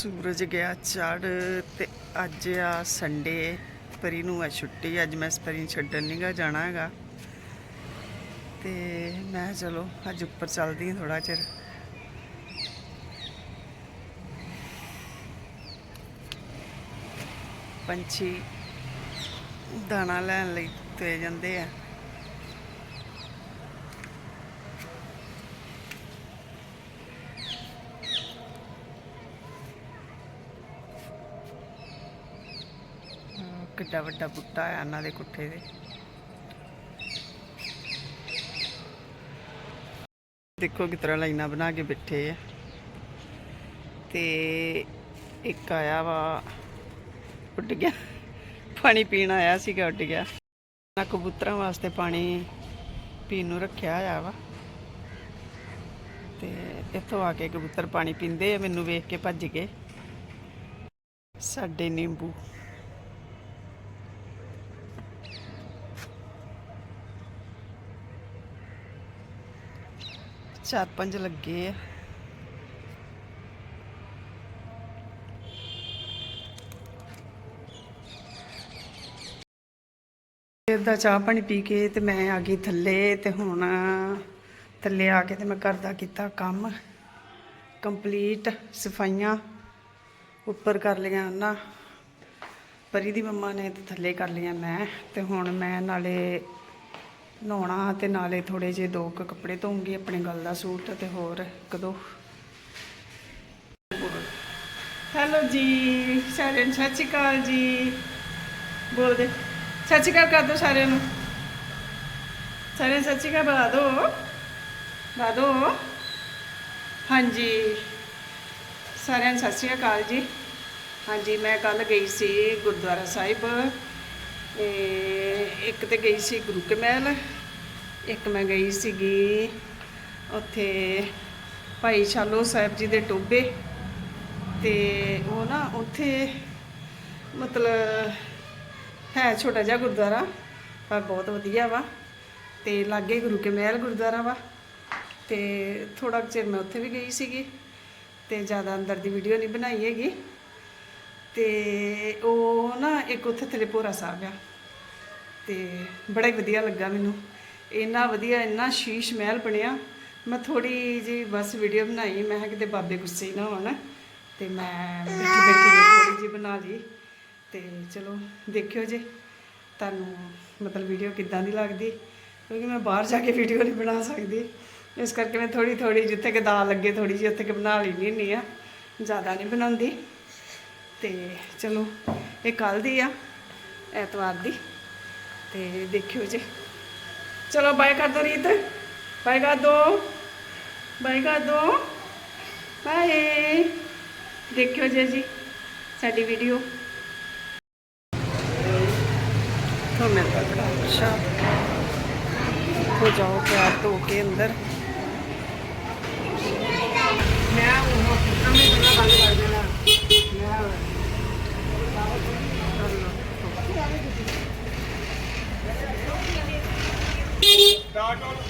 ਸੂਰਜ ਗਿਆ ਚੜ ਤੇ ਅੱਜ ਆ ਸੰਡੇ ਪਰੀ ਨੂੰ ਆ ਛੁੱਟੀ ਅੱਜ ਮੈਂ ਪਰੀ ਨੂੰ ਛੱਡਣ ਨਹੀਂ ਜਾਣਾ ਹੈਗਾ। ਤੇ ਮੈਂ ਚਲੋ, ਅੱਜ ਉੱਪਰ ਚੱਲਦੀ ਹਾਂ ਥੋੜਾ ਚਿਰ। ਪੰਛੀ ਦਾਣਾ ਲੈਣ ਲਈ ਤੇ ਜਾਂਦੇ ਆ। ਕਿੱਡਾ ਵੱਡਾ ਬੁੱਟਾ ਆ ਇਹਨਾਂ ਦੇ ਕੁੱਠੇ ਦੇ ਦੇਖੋ ਕਿਸ ਤਰ੍ਹਾਂ ਲਾਈਨਾਂ ਬਣਾ ਕੇ ਬੈਠੇ ਆ। ਤੇ ਇੱਕ ਆਇਆ ਵਾ, ਉੱਡ ਗਿਆ। ਪਾਣੀ ਪੀਣ ਆਇਆ ਸੀਗਾ, ਉੱਡ ਗਿਆ। ਨਾ ਕਬੂਤਰਾਂ ਵਾਸਤੇ ਪਾਣੀ ਪੀਣ ਨੂੰ ਰੱਖਿਆ ਹੋਇਆ ਵਾ। ਤੇ ਇੱਥੋਂ ਆ ਕੇ ਕਬੂਤਰ ਪਾਣੀ ਪੀਂਦੇ ਆ, ਮੈਨੂੰ ਵੇਖ ਕੇ ਭੱਜ ਗਏ। ਸਾਡੇ ਨਿੰਬੂ। ਚਾਰ ਪੰਜ ਲੱਗੇ ਆ। ਦਾ ਚਾਹ ਪਾਣੀ ਪੀ ਕੇ ਤੇ ਮੈਂ ਆ ਗਈ ਥੱਲੇ ਤੇ ਹੁਣ ਥੱਲੇ ਆ ਕੇ ਤੇ ਮੈਂ ਘਰ ਦਾ ਕੀਤਾ ਕੰਮ। ਕੰਪਲੀਟ ਸਫਾਈਆਂ ਉੱਪਰ ਕਰ ਲਈਆਂ ਨਾ ਪਰੀ ਦੀ ਮੰਮਾ ਨੇ ਤੇ ਥੱਲੇ ਕਰ ਲਈਆਂ ਮੈਂ ਤੇ ਹੁਣ ਮੈਂ ਨਾਲੇ ਨਹਾਉਣਾ ਤੇ ਨਾਲੇ ਥੋੜੇ ਜਿਹੇ ਦੋ ਕੁ ਕੱਪੜੇ ਧੋਉਂਗੀ ਆਪਣੇ ਗਲ ਦਾ ਸੂਟ ਤੇ ਹੋਰ ਕਦੋਂ ਹੈਲੋ ਜੀ, ਸਾਰਿਆਂ ਨੂੰ ਸਤਿ ਸ਼੍ਰੀ ਅਕਾਲ ਜੀ। ਬੋਲ ਸਤਿ ਸ਼੍ਰੀ ਅਕਾਲ ਕਰ ਦੋ ਸਾਰਿਆਂ ਨੂੰ। ਸਾਰਿਆਂ ਨੂੰ ਸਤਿ ਸ਼੍ਰੀ ਅਕਾਲ, ਬੁਲਾ ਦੋ। ਬੁਲਾ ਦੋ। ਹਾਂਜੀ। ਸਾਰਿਆਂ ਨੂੰ ਸਤਿ ਸ਼੍ਰੀ ਅਕਾਲ ਜੀ। ਹਾਂਜੀ, ਮੈਂ ਕੱਲ ਗਈ ਸੀ ਗੁਰਦੁਆਰਾ ਸਾਹਿਬ। ਤੇ ਇੱਕ ਤੇ ਗਈ ਸੀ ਗੁਰੂ ਕੇ ਮਹਿਲ ਇੱਕ ਮੈਂ ਗਈ ਸੀਗੀ ਉੱਥੇ ਭਾਈ ਸ਼ਾਲੋ ਸਾਹਿਬ ਜੀ ਦੇ ਟੋਬੇ ਤੇ ਉਹ ਨਾ ਉੱਥੇ ਮਤਲਬ ਹੈ ਛੋਟਾ ਜਿਹਾ ਗੁਰਦੁਆਰਾ, ਪਰ ਬਹੁਤ ਵਧੀਆ ਵਾ ਤੇ ਲਾਗੇ ਗੁਰੂ ਕੇ ਮਹਿਲ ਗੁਰਦੁਆਰਾ ਵਾ ਤੇ ਥੋੜਾ ਕੁ ਚਿਰ ਮੈਂ ਉੱਥੇ ਵੀ ਗਈ ਸੀਗੀ ਤੇ ਜ਼ਿਆਦਾ ਅੰਦਰ ਦੀ ਵੀਡੀਓ ਨਹੀਂ ਬਣਾਈ ਹੈਗੀ। ਤੇ ਉਹ ਨਾ ਇੱਕ ਉੱਥੇ ਥਲੇ ਭੋਰਾ ਸਾਹਿਬ ਆ। ਤੇ ਬੜਾ ਹੀ ਵਧੀਆ ਲੱਗਾ ਮੈਨੂੰ। ਇੰਨਾ ਵਧੀਆ, ਇੰਨਾ ਸ਼ੀਸ਼ ਮਹਿਲ ਬਣਿਆ। ਮੈਂ ਥੋੜੀ ਜੀ ਬਸ ਵੀਡੀਓ ਬਣਾਈ। ਮੈਂ ਕਿਤੇ ਬਾਬੇ ਗੁੱਸੇ ਹੀ ਨਾ ਹੋਣ। ਤੇ ਮੈਂ ਬੈਠੀ ਬੈਠੀ ਥੋੜੀ ਜੀ ਬਣਾ ਲਈ। ਤੇ ਚਲੋ ਦੇਖਿਓ ਜੇ ਤੁਹਾਨੂੰ ਮਤਲਬ ਵੀਡੀਓ ਕਿੱਦਾਂ ਦੀ ਲੱਗਦੀ। ਕਿਉਂਕਿ ਮੈਂ ਬਾਹਰ ਜਾ ਕੇ ਵੀਡੀਓ ਨਹੀਂ ਬਣਾ ਸਕਦੀ। ਇਸ ਕਰਕੇ ਮੈਂ ਥੋੜੀ ਥੋੜੀ ਜਿੱਥੇ ਕਿ ਦਾਲ ਲੱਗੇ ਥੋੜੀ ਜਿਹੀ ਉੱਥੇ ਕਿ ਬਣਾ ਲੈਣੀ ਹੁੰਦੀ ਆ। ਜ਼ਿਆਦਾ ਨਹੀਂ ਬਣਾਉਂਦੀ। ਤੇ ਚਲੋ, ਇਹ ਕੱਲ ਦੀ ਆ, ਐਤਵਾਰ ਦੀ, ਤੇ ਦੇਖਿਓ ਜੇ। ਚਲੋ, ਬਾਏ ਕਰ ਦੋ ਰੀਤ। ਬਾਏ ਕਰ ਦੋ। ਬਾਏ ਕਰ ਦੋ। ਬਾਏ। ਦੇਖਿਓ ਜੇ ਜੀ, ਸਾਡੀ ਵੀਡੀਓ। ਤੋਂ ਮੈਂ ਤਾਂ ਅੱਛਾ। ਹੋ ਜਾਓ ਪਿਆਰ ਧੋ ਕੇ ਅੰਦਰ। ਭਾਈ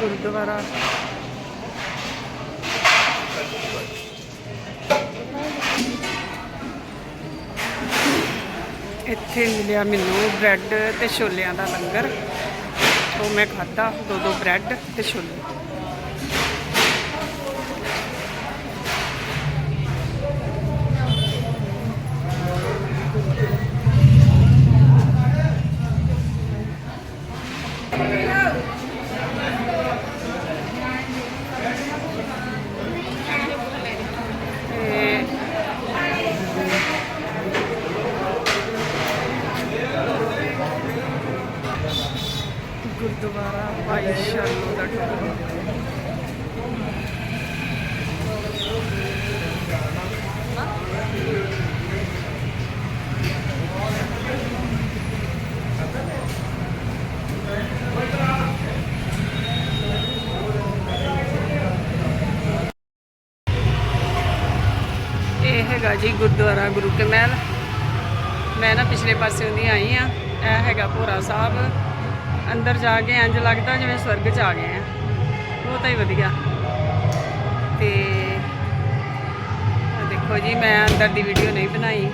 ਗੁਰਦੁਆਰਾ। ਇੱਥੇ ਮਿਲਿਆ ਮੈਨੂੰ ਬ੍ਰੈਡ ਤੇ ਛੋਲਿਆਂ ਦਾ ਲੰਗਰ। ਉਹ ਮੈਂ ਖਾਧਾ ਦੋ ਦੋ ਬ੍ਰੈਡ ਤੇ ਛੋਲੇ। ਸ਼ਾਲੂ ਦਾ ਟੋਲ ਇਹ ਹੈਗਾ ਜੀ ਗੁਰਦੁਆਰਾ ਗੁਰੂ ਕੇ ਮਹਿਲ ਮੈਂ ਨਾ ਪਿਛਲੇ ਪਾਸੇ ਦੀ ਆਈ ਆ। ਇਹ ਹੈਗਾ ਭੋਰਾ ਸਾਹਿਬ। ਅੰਦਰ ਜਾ ਕੇ ਇੰਜ ਲੱਗਦਾ ਜਿਵੇਂ ਸਵਰਗ 'ਚ ਆ ਗਏ ਆ। ਬਹੁਤ ਹੀ ਵਧੀਆ। ਤੇ ਦੇਖੋ ਜੀ, ਮੈਂ ਅੰਦਰ ਦੀ ਵੀਡੀਓ ਨਹੀਂ ਬਣਾਈ।